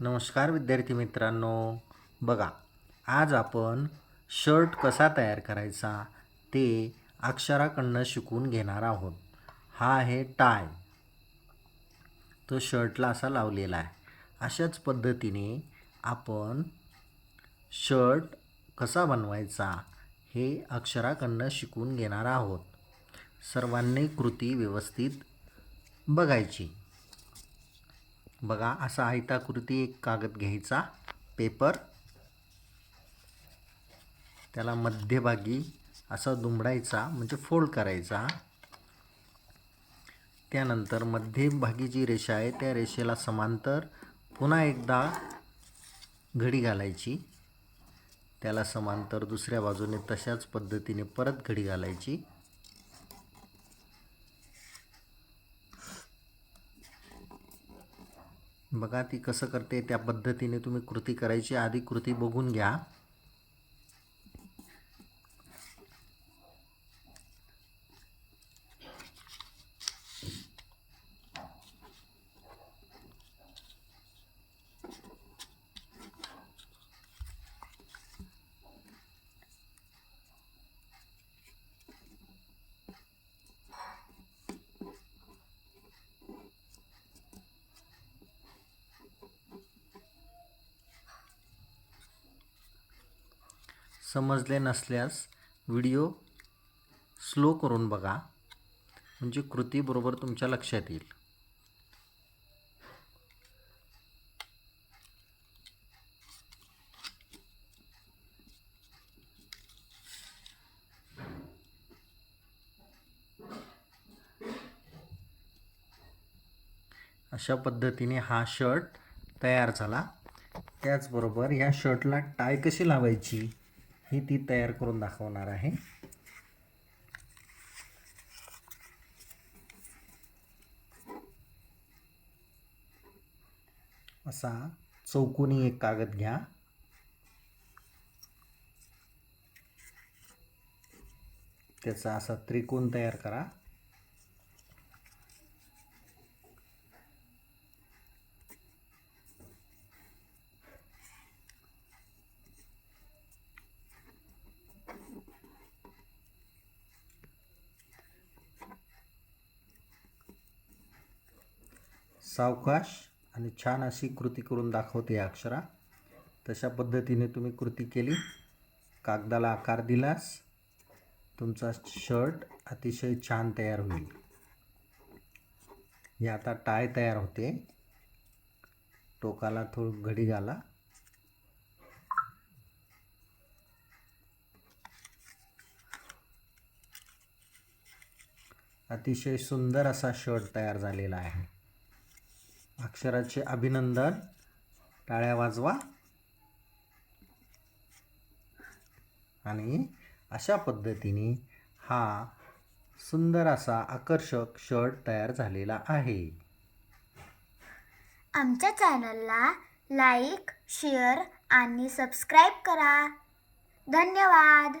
नमस्कार विद्यार्थी मित्रांनो. बघा आज आपण शर्ट कसा तयार करायचा ते अक्षराकडनं शिकून घेणार आहोत. हा आहे टाय. तो शर्टला असा लावलेला आहे. अशाच पद्धतीने आपण शर्ट कसा बनवायचा हे अक्षराकडनं शिकून घेणार आहोत. सर्वांनी कृती व्यवस्थित बघायची. बघा असा आयताकृती एक कागद घ्यायचा. पेपर. त्याला मध्यभागी असा दुमडायचा म्हणजे फोल्ड करायचा. त्यानंतर मध्यभागी जी रेषा आहे त्या रेषेला समांतर पुन्हा एकदा घडी घालायची. त्याला समांतर दुसऱ्या बाजूने तशाच पद्धतीने परत घडी घालायची. बघा ती कसं करते त्या पद्धतीने तुम्ही कृती करायची. आधी कृती बघून घ्या. समजले नसल्यास व्हिडिओ स्लो करून बघा. म्हणजे कृती बरोबर तुमच्या लक्षात येईल. अशा पद्धतीने हा शर्ट तयार झाला. त्याचबरोबर या शर्टला टाय कशी लावायची? ही ती तयार करून दाखवणार आहे. असा चौकोनी एक कागद घ्या. त्याचा असा त्रिकोण तयार करा. सावकाश आणि छान अशी कृती करून दाखवते अक्षरा. तशा पद्धतीने तुम्ही कृती केली. कागदाला आकार दिलास. तुमचा शर्ट अतिशय छान तयार होईल. हे आता टाय तयार होते. टोकाला थोडी घडी घाला. अतिशय सुंदर असा शर्ट तयार झालेला आहे. अक्षराचे अभिनंदन. टाळ्या वाजवा. आणि अशा पद्धतीने हा सुंदर असा आकर्षक शर्ट तयार झालेला आहे. आमच्या चॅनलला लाईक शेअर आणि सबस्क्राईब करा. धन्यवाद.